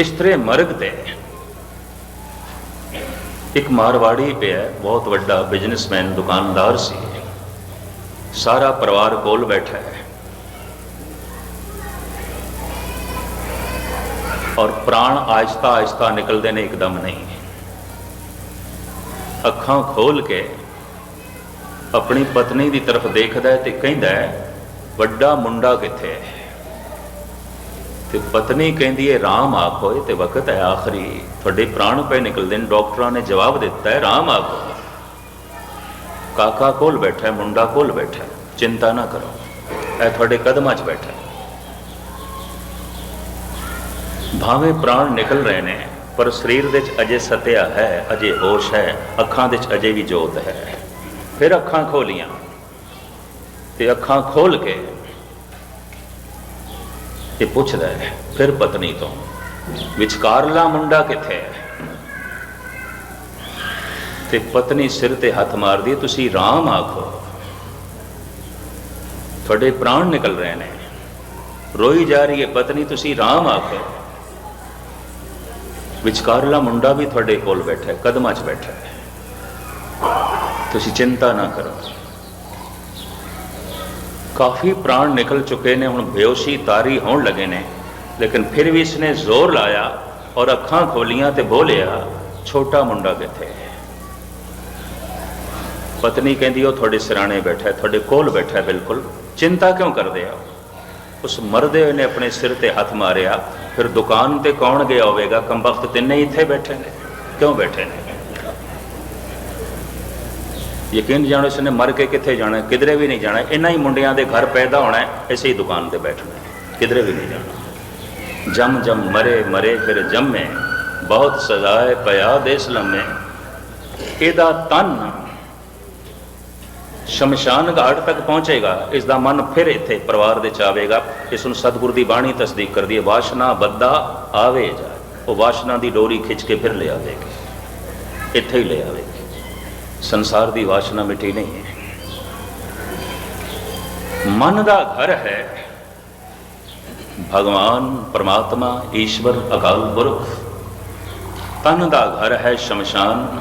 ਬਿਸਤਰੇ ਮਰਗ ਤੇ ਇੱਕ ਮਾਰਵਾੜੀ ਪਿਆ, ਬਹੁਤ ਵੱਡਾ ਬਿਜ਼ਨਸਮੈਨ ਦੁਕਾਨਦਾਰ ਸੀ। ਸਾਰਾ ਪਰਿਵਾਰ ਕੋਲ ਬੈਠਾ ਹੈ। ਔਰ ਪ੍ਰਾਣ ਆਇਸਤਾ ਆਹਿਸਤਾ ਨਿਕਲਦੇ ਨੇ ਇੱਕਦਮ ਨਹੀਂ। ਅੱਖਾਂ ਖੋਲ ਕੇ ਆਪਣੀ ਪਤਨੀ ਦੀ ਤਰਫ ਦੇਖਦਾ ਹੈ ਤੇ ਕਹਿੰਦਾ ਹੈ, ਵੱਡਾ ਮੁੰਡਾ ਕਿੱਥੇ ਹੈ? ਤੇ ਪਤਨੀ ਕਹਿੰਦੀ ਹੈ ਰਾਮ ਆਖੋ ਤੇ ਵਕਤ ਹੈ ਆਖਰੀ। ਤੁਹਾਡੇ ਪ੍ਰਾਣ ਪਏ ਨਿਕਲਦੇ ਨੇ, ਡਾਕਟਰਾਂ ਨੇ ਜਵਾਬ ਦਿੱਤਾ ਹੈ ਰਾਮ ਆਖੋ। ਕਾਕਾ ਕੋਲ ਬੈਠਾ ਹੈ ਮੁੰਡਾ ਕੋਲ ਬੈਠਾ ਹੈ ਚਿੰਤਾ ਨਾ ਕਰੋ, ਇਹ ਤੁਹਾਡੇ ਕਦਮਾਂ 'ਚ ਬੈਠਾ ਭਾਵੇਂ ਪ੍ਰਾਣ ਨਿਕਲ ਰਹੇ ਨੇ, ਪਰ ਸਰੀਰ ਦੇ 'ਚ ਅਜੇ ਸਤਿਆ ਹੈ, ਅਜੇ ਹੋਸ਼ ਹੈ, ਅੱਖਾਂ ਦੇ 'ਚ ਅਜੇ ਵੀ ਜੋਤ ਹੈ। ਫਿਰ ਅੱਖਾਂ ਖੋਲੀਆਂ ਤੇ ਅੱਖਾਂ ਖੋਲ ਕੇ ਇਹ ਪੁੱਛਦਾ ਹੈ, ਫਿਰ ਪਤਨੀ ਤੋਂ ਵਿਚਕਾਰਲਾ ਮੁੰਡਾ ਕਿੱਥੇ ਹੈ? ਤੇ ਪਤਨੀ ਸਿਰ ਤੇ ਹੱਥ ਮਾਰਦੀ ਤੁਸੀਂ ਰਾਮ ਆਖੋ, ਤੁਹਾਡੇ ਪ੍ਰਾਣ ਨਿਕਲ ਰਹੇ ਨੇ, ਰੋਈ ਜਾ ਰਹੀ ਹੈ ਪਤਨੀ, ਤੁਸੀਂ ਰਾਮ ਆਖੋ। ਵਿਚਕਾਰਲਾ ਮੁੰਡਾ ਵੀ ਤੁਹਾਡੇ ਕੋਲ ਬੈਠਾ ਹੈ, ਕਦਮਾਂ 'ਚ ਬੈਠਾ ਹੈ। ਤੁਸੀਂ ਚਿੰਤਾ ਨਾ ਕਰੋ। ਕਾਫੀ ਪ੍ਰਾਣ ਨਿਕਲ ਚੁੱਕੇ ਨੇ, ਹੁਣ ਬੇਹੋਸ਼ੀ ਤਾਰੀ ਹੋਣ ਲੱਗੇ ਨੇ। ਲੇਕਿਨ ਫਿਰ ਵੀ ਇਸਨੇ ਜ਼ੋਰ ਲਾਇਆ ਔਰ ਅੱਖਾਂ ਖੋਲੀਆਂ ਤੇ ਬੋਲਿਆ ਛੋਟਾ ਮੁੰਡਾ ਕਿੱਥੇ ਹੈ? ਪਤਨੀ ਕਹਿੰਦੀ, ਉਹ ਤੁਹਾਡੇ ਸਿਰਾਣੇ ਬੈਠਾ ਤੁਹਾਡੇ ਕੋਲ ਬੈਠਾ ਬਿਲਕੁਲ। ਚਿੰਤਾ ਕਿਉਂ ਕਰਦੇ ਆ? ਉਸ ਮਰਦੇ ਹੋਏ ਨੇ ਆਪਣੇ ਸਿਰ ਤੇ ਹੱਥ ਮਾਰਿਆ, ਫਿਰ ਦੁਕਾਨ ਤੇ ਕੌਣ ਗਿਆ ਹੋਵੇਗਾ? ਕੰਬਖਤ ਤਿੰਨੇ ਇੱਥੇ ਬੈਠੇ ਨੇ। ਕਿਉਂ ਬੈਠੇ ਨੇ? ਯਕੀਨ ਜਾਣੋ ਇਸਨੇ ਮਰ ਕੇ ਕਿੱਥੇ ਜਾਣਾ ਕਿਧਰੇ ਵੀ ਨਹੀਂ ਜਾਣਾ ਇਹਨਾਂ ਹੀ ਮੁੰਡਿਆਂ ਦੇ ਘਰ ਪੈਦਾ ਹੋਣਾ ਹੈ, ਇਸੇ ਹੀ ਦੁਕਾਨ ਤੇ ਬੈਠਣਾ ਕਿਧਰੇ ਵੀ ਨਹੀਂ ਜਾਣਾ। ਜਮ ਜਮ ਮਰੇ ਮਰੇ ਫਿਰ ਜੰਮੇ ਬਹੁਤ ਸਜ਼ਾਏ ਪਿਆ ਦੇਸ ਲੰਮੇ ਇਹਦਾ ਤਨ ਸ਼ਮਸ਼ਾਨ ਘਾਟ ਤੱਕ ਪਹੁੰਚੇਗਾ ਇਸ ਦਾ ਮਨ ਫਿਰ ਇੱਥੇ ਪਰਿਵਾਰ ਦੇ ਚ ਆਵੇਗਾ। ਇਸ ਨੂੰ ਸਤਿਗੁਰ ਦੀ ਬਾਣੀ ਤਸਦੀਕ ਕਰਦੀ ਹੈ ਵਾਸ਼ਨਾ ਬੱਦਾ ਆਵੇ ਜਾ ਉਹ ਵਾਸ਼ਨਾ ਦੀ ਡੋਰੀ ਖਿੱਚ ਕੇ ਫਿਰ ਲੈ ਆਵੇਗੀ ਇੱਥੇ ਹੀ ਲੈ ਆਵੇਗੀ ਸੰਸਾਰ ਦੀ ਵਾਸ਼ਨਾ ਮਿਟੀ ਨਹੀਂ ਹੈ। ਮਨ ਦਾ ਘਰ ਹੈ। ਭਗਵਾਨ, ਪਰਮਾਤਮਾ, ਈਸ਼ਵਰ, ਅਕਾਲ ਪੁਰਖ। ਤਨ ਦਾ ਘਰ ਹੈ ਸ਼ਮਸ਼ਾਨ।